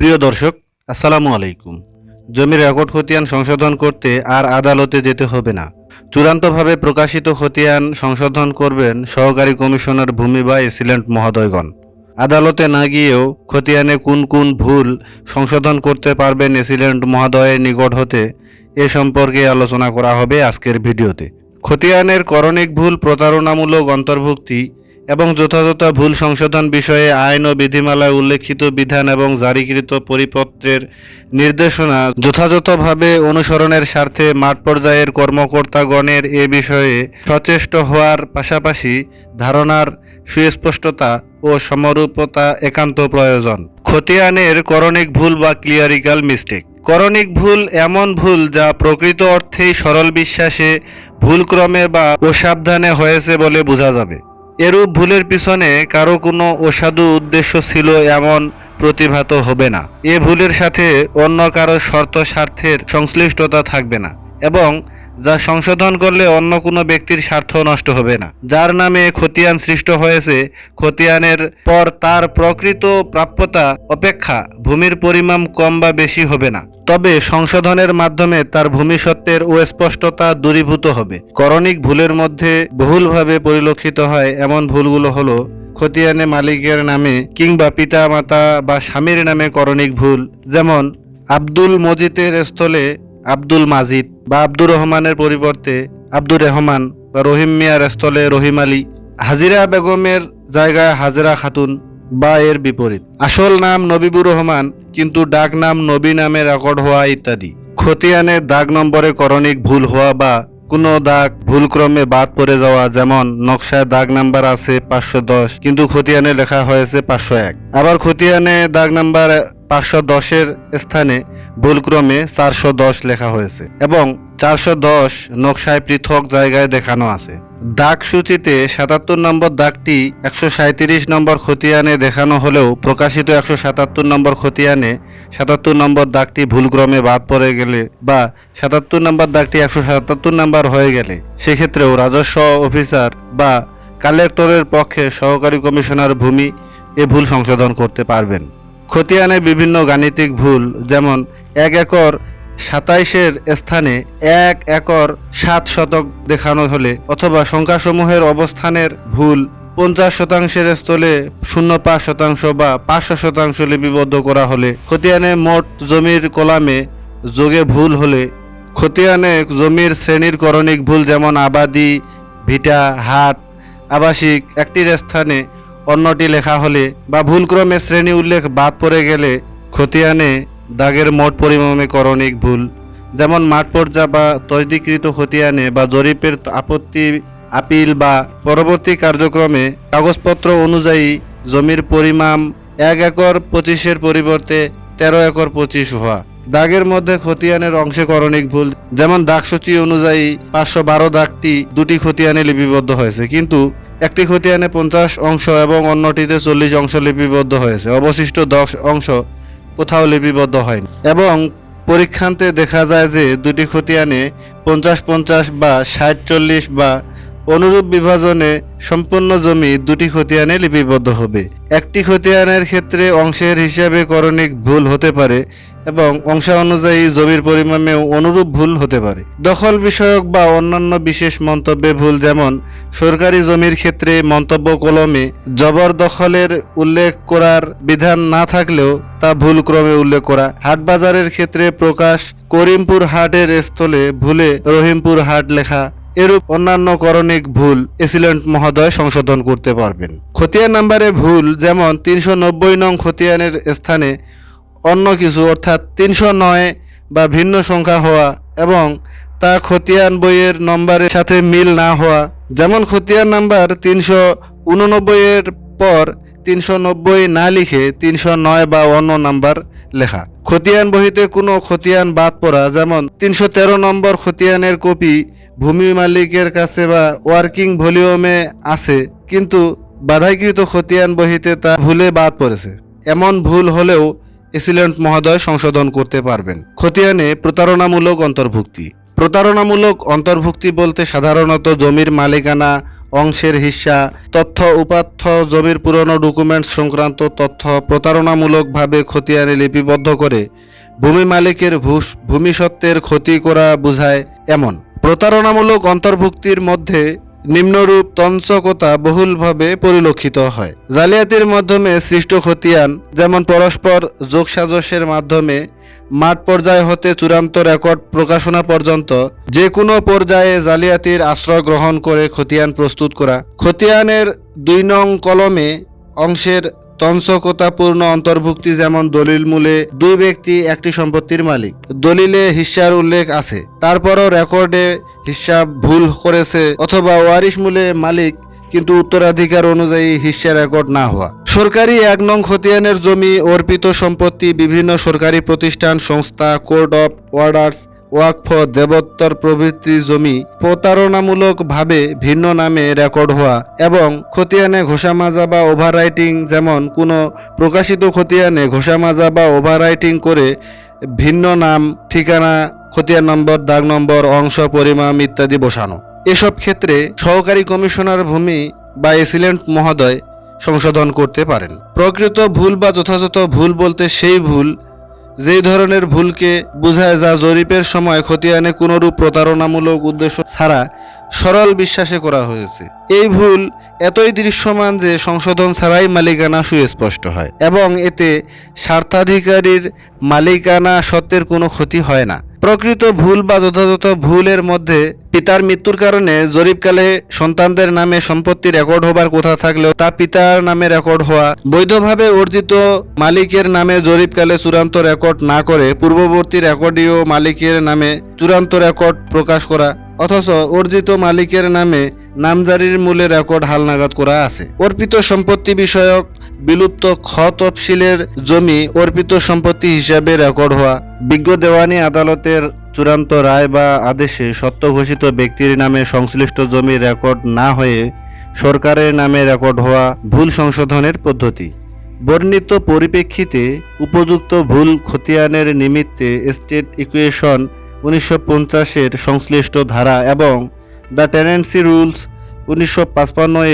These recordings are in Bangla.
প্রিয় দর্শক, আসসালামু আলাইকুম। জমির রেকর্ড খতিয়ান সংশোধন করতে আর আদালতে যেতে হবে না। চূড়ান্তভাবে প্রকাশিত খতিয়ান সংশোধন করবেন সহকারী কমিশনার ভূমি বা এসিলেন্ট মহোদয়গণ। আদালতে না গিয়েও খতিয়ানে কোন কোন ভুল সংশোধন করতে পারবেন এসিলেন্ট মহোদয়ের নিকট হতে এ সম্পর্কে আলোচনা করা হবে আজকের ভিডিওতে। খতিয়ানের করণিক ভুল প্রতারণামূলক অন্তর্ভুক্তি এবং যথাযথ ভুল সংশোধন বিষয়ে আইন ও বিধিমালায় উল্লেখিত বিধান এবং জারিকৃত পরিপত্রের নির্দেশনা যথাযথভাবে অনুসরণের স্বার্থে মাঠ পর্যায়ের কর্মকর্তাগণের এ বিষয়ে সচেষ্ট হওয়ার পাশাপাশি ধারণার সুস্পষ্টতা ও সমরূপতা একান্ত প্রয়োজন। খতিয়ানের করণিক ভুল বা ক্লিয়ারিক্যাল মিস্টেক করণিক ভুল এমন ভুল যা প্রকৃত অর্থেই সরল বিশ্বাসে ভুলক্রমে বা অসাবধানে হয়েছে বলে বোঝা যাবে। এরূপ ভুলের পিছনে কারও কোনো অসাধু উদ্দেশ্য ছিল এমন প্রতিভাত হবে না। এ ভুলের সাথে অন্য কারও শর্ত স্বার্থের সংশ্লিষ্টতা থাকবে না। এবং যা সংশোধন করলে অন্য কোনো ব্যক্তির স্বার্থ নষ্ট হবে না। যার নামে খতিয়ান সৃষ্ট হয়েছে, খতিয়ানের পর তার প্রকৃত প্রাপ্যতা অপেক্ষা ভূমির পরিমাণ কম বা বেশি হবে না। তবে সংশোধনের মাধ্যমে তার ভূমি ভূমিসত্ত্বের অস্পষ্টতা দূরীভূত হবে। করণিক ভুলের মধ্যে বহুলভাবে পরিলক্ষিত হয় এমন ভুলগুলো হলো খতিয়ানে মালিকের নামে কিংবা পিতা মাতা বা স্বামীর নামে করণিক ভুল, যেমন আব্দুল মজিদের স্থলে আব্দুল মাজিদ বা আব্দুর রহমানের পরিবর্তে আব্দুর রহমান বা রহিম মিয়ার স্থলে রহিম আলী, হাজিরা বেগমের জায়গায় হাজরা খাতুন বা এর বিপরীত। আসল নাম নবিবুর রহমান, কিন্তু ডাক নাম নবী নামে রেকর্ড হওয়া ইত্যাদি। খতিয়ানে দাগ নম্বরে করণিক ভুল হওয়া বা কোনো দাগ ভুলক্রমে বাদ পড়ে যাওয়া যেমন নকশায় দাগ নাম্বার আছে পাঁচশো দশ, কিন্তু খতিয়ানে লেখা হয়েছে পাঁচশো এক। আবার খতিয়ানে দাগ নাম্বার পাঁচশো দশের স্থানে ভুলক্রমে চারশো দশ লেখা হয়েছে এবং চারশো দশ নকশায় পৃথক জায়গায় দেখানো আছে। দাগ সূচিতে সাতাত্তর নম্বর দাগটি একশো সাঁত্রিশ নম্বর খতিয়ানে দেখানো হলেও প্রকাশিত একশো সাতাত্তর নম্বর খতিয়ানে সাতাত্তর নম্বর দাগটি ভুলক্রমে বাদ পড়ে গেলে বা সাতাত্তর নম্বর দাগটি একশো সাতাত্তর নম্বর হয়ে গেলে সেক্ষেত্রেও রাজস্ব অফিসার বা কালেক্টরের পক্ষে সহকারী কমিশনার ভূমি এ ভুল সংশোধন করতে পারবেন। খতিয়ানে বিভিন্ন গাণিতিক ভুল, যেমন এক একর সাতাইশের স্থানে এক একর সাত শতক দেখানো হলে অথবা সংখ্যাসমূহের অবস্থানের ভুল পঞ্চাশ শতাংশের স্থলে শূন্য পাঁচ শতাংশ বা পাঁচশো শতাংশ লিপিবদ্ধ করা হলে খতিয়ানে মোট জমির কলামে যোগে ভুল হলে খতিয়ানে জমির শ্রেণির করণিক ভুল যেমন আবাদি, ভিটা, হাট, আবাসিক একটির স্থানে অন্যটি লেখা হলে বা ভুলক্রমে শ্রেণি উল্লেখ বাদ পড়ে গেলে খতিয়ানে দাগের মোট পরিমাণে করণিক ভুল, যেমন মাঠ পর্যা বা তজদিকৃত খতিয়ানে বা জরিপের আপত্তি, আপিল বা পরবর্তী কার্যক্রমে কাগজপত্র অনুযায়ী জমির পরিমাণ এক একর পঁচিশের পরিবর্তে তেরো একর পঁচিশ হওয়া। দাগের মধ্যে খতিয়ানের অংশে করণিক ভুল, যেমন দাগসূচি অনুযায়ী পাঁচশো বারো দাগটি দুটি খতিয়ানে লিপিবদ্ধ হয়েছে, কিন্তু একটি খতিয়ানে পঞ্চাশ অংশ এবং অন্যটিতে চল্লিশ অংশ লিপিবদ্ধ হয়েছে। অবশিষ্ট দশ অংশ কোথাও লিপিবদ্ধ হয়নি। এবং পরীক্ষান্তে দেখা যায় যে দুটি খতিয়ানে পঞ্চাশ পঞ্চাশ বা ষাট চল্লিশ বা অনুরূপ বিভাজনে সম্পূর্ণ জমি দুটি খতিয়ানে লিপিবদ্ধ হবে। একটি খতিয়ানের ক্ষেত্রে অংশের হিসাবে করণিক ভুল হতে পারে এবং অংশ অনুযায়ী জমির পরিমাণেও অনুরূপ ভুল হতে পারে। দখল বিষয়ক বা অন্যান্য বিশেষ মন্তব্যে ভুল যেমন, সরকারি জমির ক্ষেত্রে মন্তব্য কলমে জবরদখলের উল্লেখ করার বিধান না থাকলেও তা ভুল ক্রমে উল্লেখ করা। হাটবাজারের ক্ষেত্রে প্রকাশ করিমপুর হাটের স্থলে ভুলে রহিমপুর হাট লেখা, এরূপ অন্যান্য করণিক ভুল এসিলেন্ট মহোদয় সংশোধন করতে পারবেন। খতিয়ান নাম্বারে ভুল যেমন, তিনশো নব্বই নং খতিয়ানের স্থানে অন্য কিছু, অর্থাৎ তিনশো নয় বা ভিন্ন সংখ্যা হওয়া এবং তা খতিয়ান বইয়ের নম্বরের সাথে মিল না হওয়া। যেমন খতিয়ান নাম্বার তিনশো উননব্বইয়ের পর তিনশো নব্বই না লিখে তিনশো নয় বা অন্য নাম্বার লেখা। খতিয়ান বহিতে কোনো খতিয়ান বাদ পড়া, যেমন তিনশো তেরো নম্বর খতিয়ানের কপি ভূমি মালিকের কাছে বা ওয়ার্কিং ভলিউমে আছে, কিন্তু বাধাইকৃত খতিয়ান বহিতে তা ভুলে বাদ পড়েছে। এমন ভুল হলেও এসিলেন্ট মহোদয় সংশোধন করতে পারবেন। খতিয়ানে প্রতারণামূলক অন্তর্ভুক্তি। প্রতারণামূলক অন্তর্ভুক্তি বলতে সাধারণত জমির মালিকানা, অংশের হিস্সা, তথ্য উপাত্য জমির পুরনো ডকুমেন্টস সংক্রান্ত তথ্য প্রতারণামূলকভাবে খতিয়ানে লিপিবদ্ধ করে ভূমি মালিকের ভূমিসত্ত্বের ক্ষতি করা বোঝায় এমন। প্রতারণামূলক অন্তর্ভুক্তির মধ্যে নিম্নরূপ তঞ্চকতা বহুলভাবে পরিলক্ষিত হয়। জালিয়াতির মাধ্যমে সৃষ্ট খতিয়ান, যেমন পরস্পর যোগসাজসের মাধ্যমে মাঠ পর্যায় হতে চূড়ান্ত রেকর্ড প্রকাশনা পর্যন্ত যে কোনো পর্যায়ে জালিয়াতির আশ্রয় গ্রহণ করে খতিয়ান প্রস্তুত করা। খতিয়ানের দুই নং কলমে অংশের তঞ্চকতাপূর্ণ অন্তর্ভুক্তি যেমন দলিল মূলে দুই ব্যক্তি একটি সম্পত্তির মালিক। দলিলে হিস্যার উল্লেখ আছে। তারপরও রেকর্ডে হিসাব ভুল করেছে অথবা ওয়ারিশ মূলে মালিক, কিন্তু উত্তরাধিকার অনুযায়ী হিস্যা রেকর্ড না হওয়া। সরকারি এক নং খতিয়ানের জমি অর্পিত সম্পত্তি বিভিন্ন সরকারি প্রতিষ্ঠান, সংস্থা, কোর্ট অফ অর্ডার্স ওয়াকফ, দেবত্তর প্রভৃতি জমি প্রতারণামূলকভাবে ভিন্ন নামে রেকর্ড হওয়া এবং খতিয়ানে ঘোষামাজা বা ওভাররাইটিং যেমন কোনো প্রকাশিত খতিয়ানে ঘোষামাজা বা ওভাররাইটিং করে ভিন্ন নাম, ঠিকানা, খতিয়ান নম্বর, দাগ নম্বর, অংশ পরিমাণ ইত্যাদি বসানো। এসব ক্ষেত্রে সহকারী কমিশনার ভূমি বা এসিলেন্ট মহোদয় সংশোধন করতে পারেন। প্রকৃত ভুল বা যথাযথ ভুল বলতে সেই ভুল যেই ধরনের ভুলকে বোঝায় যা জরিপের সময় খতিয়ানে কোনোরূপ প্রতারণামূলক উদ্দেশ্য ছাড়া সরল বিশ্বাসে করা হয়েছে। এই ভুল এতই দৃশ্যমান যে সংশোধন ছাড়াই মালিকানা সুস্পষ্ট হয় এবং এতে স্বার্থাধিকারীর মালিকানা সত্ত্বের কোনো ক্ষতি হয় না। প্রকৃত ভুল বা যথাযথ ভুলের মধ্যে পিতার মৃত্যুর কারণে জরিপকালে সন্তানদের নামে সম্পত্তি রেকর্ড হবার কথা থাকলেও তা পিতার নামে রেকর্ড হওয়া, বৈধভাবে অর্জিত মালিকের নামে জরিপকালে চূড়ান্ত রেকর্ড না করে পূর্ববর্তী রেকর্ডীয় মালিকের নামে চূড়ান্ত রেকর্ড প্রকাশ করা, অথচ অর্জিত মালিকের নামে নামজারির মূলে রেকর্ড হালনাগাদ করা আছে। অর্পিত সম্পত্তি বিষয়ক বিলুপ্ত খ তফসিলের জমি অর্পিত সম্পত্তি হিসাবে রেকর্ড হওয়া। বিজ্ঞ দেওয়ানি আদালতের চূড়ান্ত রায় বা আদেশে সত্য ঘোষিত ব্যক্তির নামে সংশ্লিষ্ট জমি রেকর্ড না হয়ে সরকারের নামে রেকর্ড হওয়া ভুল সংশোধনের পদ্ধতি। বর্ণিত পরিপ্রেক্ষিতে উপযুক্ত ভুল খতিয়ানের নিমিত্তে স্টেট ইকুয়েশন উনিশশো পঞ্চাশের সংশ্লিষ্ট ধারা এবং দ্য টেনেন্সি রুলস উনিশশো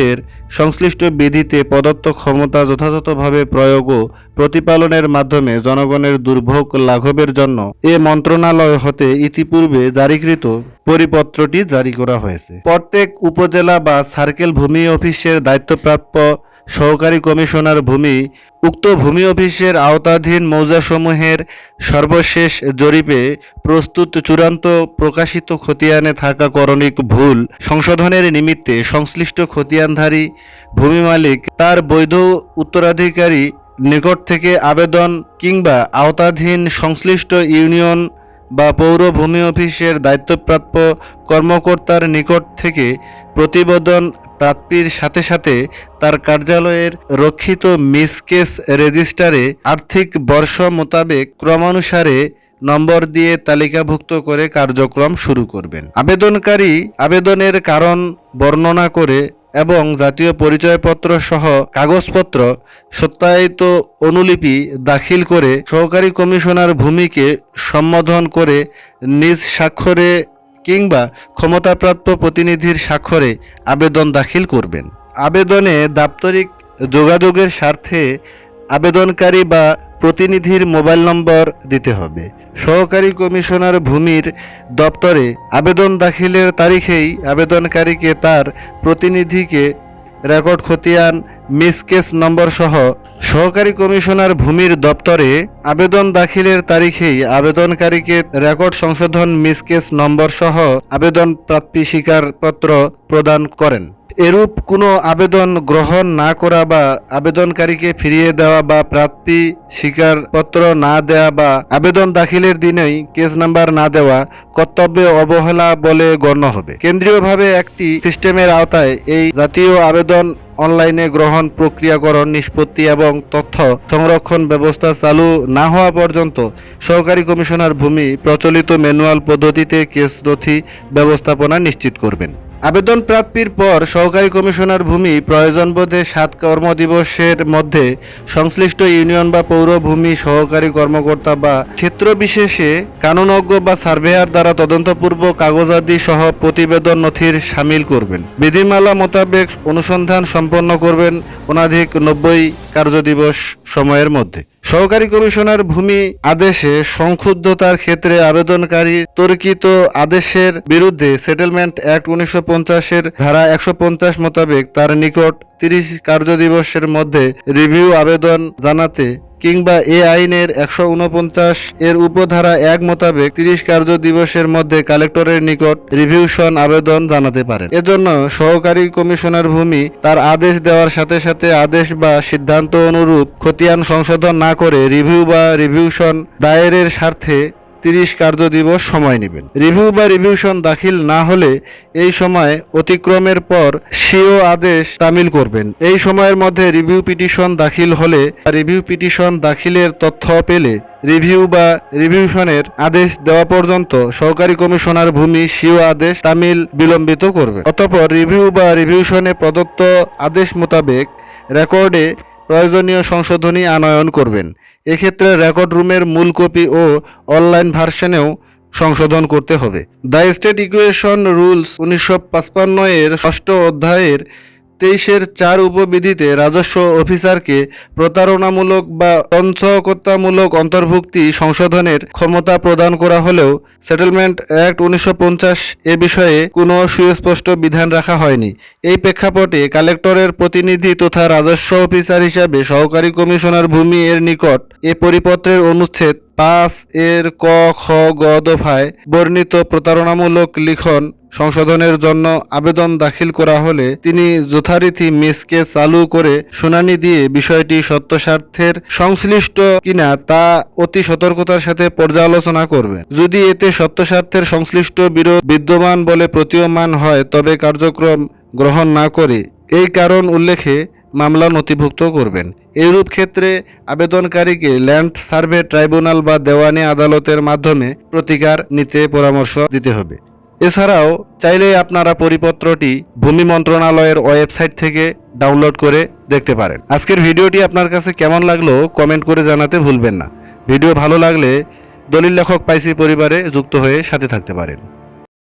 এর সংশ্লিষ্ট বিধিতে প্রদত্ত ক্ষমতা যথাযথভাবে প্রয়োগ ও প্রতিপালনের মাধ্যমে জনগণের দুর্ভোগ লাঘবের জন্য এ মন্ত্রণালয় হতে ইতিপূর্বে জারিকৃত পরিপত্রটি জারি করা হয়েছে। প্রত্যেক উপজেলা বা সার্কেল ভূমি অফিসের দায়িত্বপ্রাপ্য সহকারী কমিশনার ভূমি, উক্ত ভূমি অফিসের আওতাধীন মৌজাসমূহের সর্বশেষ জরিপে প্রস্তুত চূড়ান্ত প্রকাশিত খতিয়ানে থাকা করণিক ভুল সংশোধনের নিমিত্তে সংশ্লিষ্ট খতিয়ানধারী ভূমি মালিক তার বৈধ উত্তরাধিকারী নিকট থেকে আবেদন কিংবা আওতাধীন সংশ্লিষ্ট ইউনিয়ন বা পৌর ভূমি অফিসের দায়িত্বপ্রাপ্য কর্মকর্তার নিকট থেকে প্রতিবেদন প্রাপ্তির সাথে সাথে তার কার্যালয়ের রক্ষিত মিসকেস রেজিস্টারে আর্থিক বর্ষ মোতাবেক ক্রমানুসারে নম্বর দিয়ে তালিকাভুক্ত করে কার্যক্রম শুরু করবেন। আবেদনকারী আবেদনের কারণ বর্ণনা করে এবং জাতীয় পরিচয়পত্র সহ কাগজপত্র সত্যায়িত অনুলিপি দাখিল করে সহকারী কমিশনার ভূমিকে সম্বোধন করে নিজ স্বাক্ষরে কিংবা ক্ষমতাপ্রাপ্ত প্রতিনিধির স্বাক্ষরে আবেদন দাখিল করবেন। আবেদনে দাপ্তরিক যোগাযোগের স্বার্থে আবেদনকারী বা প্রতিনিধির মোবাইল নম্বর দিতে হবে। সহকারী কমিশনার ভূমির দপ্তরে আবেদন দাখিলের তারিখেই আবেদনকারীকে তার প্রতিনিধিকে রেকর্ড খতিয়ান, মিসকেস নম্বর সহ সহকারী কমিশনার ভূমির দপ্তরে আবেদন দাখিলের তারিখেই আবেদনকারীকে রেকর্ড সংশোধন মিসকেস নম্বর সহ আবেদন প্রাপ্তি স্বীকারপত্র প্রদান করেন। এরূপ কোনো আবেদন গ্রহণ না করা বা আবেদনকারীকে ফিরিয়ে দেওয়া বা প্রাপ্তি স্বীকারপত্র না দেওয়া বা আবেদন দাখিলের দিনেই কেস নাম্বার না দেওয়া কর্তব্যে অবহেলা বলে গণ্য হবে। কেন্দ্রীয়ভাবে একটি সিস্টেমের আওতায় এই জাতীয় আবেদন অনলাইনে গ্রহণ প্রক্রিয়াকরণ, নিষ্পত্তি এবং তথ্য সংরক্ষণ ব্যবস্থা চালু না হওয়া পর্যন্ত সহকারী কমিশনার ভূমি প্রচলিত ম্যানুয়াল পদ্ধতিতে কেস নথি ব্যবস্থাপনা নিশ্চিত করবেন। আবেদন প্রাপ্তির পর সহকারী কমিশনার ভূমি প্রয়োজন বোধে সাত কর্মদিবসের মধ্যে সংশ্লিষ্ট ইউনিয়ন বা পৌর ভূমি সহকারী কর্মকর্তা বা ক্ষেত্র বিশেষে কানুনজ্ঞ বা সার্ভেয়ার দ্বারা তদন্তপূর্বক কাগজাদি সহ প্রতিবেদন নথির সামিল করবেন। বিধিমালা মোতাবেক অনুসন্ধান সম্পন্ন করবেন অনাধিক নব্বই কার্যদিবস সময়ের মধ্যে। সহকারী কমিশনার ভূমি আদেশে সংক্ষুব্ধতার ক্ষেত্রে আবেদনকারী তর্কিত আদেশের বিরুদ্ধে সেটেলমেন্ট অ্যাক্ট উনিশশো পঞ্চাশের ধারা একশো পঞ্চাশ মোতাবেক তার নিকট তিরিশ কার্যদিবসের মধ্যে রিভিউ আবেদন জানাতে কিংবা এ আইনের একশো উনপঞ্চাশ এর উপধারা এক মোতাবেক তিরিশ কার্য দিবসের মধ্যে কালেক্টরের নিকট রিভিউশন আবেদন জানাতে পারে এজন্য সহকারী কমিশনার ভূমি তার আদেশ দেওয়ার সাথে সাথে আদেশ বা সিদ্ধান্ত অনুরূপ খতিয়ান সংশোধন না করে রিভিউ বা রিভিউশন দায়েরের স্বার্থে তিরিশ কার্য দিবস সময় নেবেন। রিভিউ বা রিভিউশন দাখিল না হলে এই সময় অতিক্রমের পর সিও আদেশ তামিল করবেন। এই সময়ের মধ্যে রিভিউ পিটিশন দাখিল হলে রিভিউ পিটিশন দাখিলের তথ্য পেলে রিভিউ বা রিভিউশনের আদেশ দেওয়া পর্যন্ত সহকারী কমিশনার ভূমি সিও আদেশ তামিল বিলম্বিত করবে। অতঃপর রিভিউ বা রিভিউশনে প্রদত্ত আদেশ মোতাবেক রেকর্ডে প্রয়োজনীয় সংশোধনী আনয়ন করবেন। এক্ষেত্রে রেকর্ড রুমের মূল কপি ও অনলাইন ভার্সনেও সংশোধন করতে হবে। দ্য স্টেট ইকুয়েশন রুলস উনিশশো এর ষষ্ঠ অধ্যায়ের তেইশের চার উপবিধিতে রাজস্ব অফিসারকে প্রতারণামূলক বা পঞ্চকতামূলক অন্তর্ভুক্তি সংশোধনের ক্ষমতা প্রদান করা হলেও সেটেলমেন্ট অ্যাক্ট উনিশশো পঞ্চাশ এ বিষয়ে কোনো সুস্পষ্ট বিধান রাখা হয়নি। এই প্রেক্ষাপটে কালেক্টরের প্রতিনিধি তথা রাজস্ব অফিসার হিসাবে সহকারী কমিশনার ভূমি এর নিকট এ পরিপত্রের অনুচ্ছেদ পাঁচ এর ক, খ, গ দফায় বর্ণিত প্রতারণামূলক লিখন সংশোধনের জন্য আবেদন দাখিল করা হলে তিনি যথারীতি মিসকে চালু করে শুনানি দিয়ে বিষয়টি সত্যস্বার্থের সংশ্লিষ্ট কিনা তা অতি সতর্কতার সাথে পর্যালোচনা করবেন। যদি এতে সত্যস্বার্থের সংশ্লিষ্ট বিরোধ বিদ্যমান বলে প্রতীয়মান হয়, তবে কার্যক্রম গ্রহণ না করে এই কারণ উল্লেখে মামলা নথিভুক্ত করবেন। এইরূপ ক্ষেত্রে আবেদনকারীকে ল্যান্ড সার্ভে ট্রাইব্যুনাল বা দেওয়ানি আদালতের মাধ্যমে প্রতিকার নিতে পরামর্শ দিতে হবে। এছাড়াও চাইলে আপনারা পরিপত্রটি ভূমি মন্ত্রণালয়ের ওয়েবসাইট থেকে ডাউনলোড করে দেখতে পারেন। আজকের ভিডিওটি আপনার কাছে কেমন লাগল কমেন্ট করে জানাতে ভুলবেন না। ভিডিও ভালো লাগলে দলিল লেখক পাইসি পরিবারে যুক্ত হয়ে সাথে থাকতে পারেন।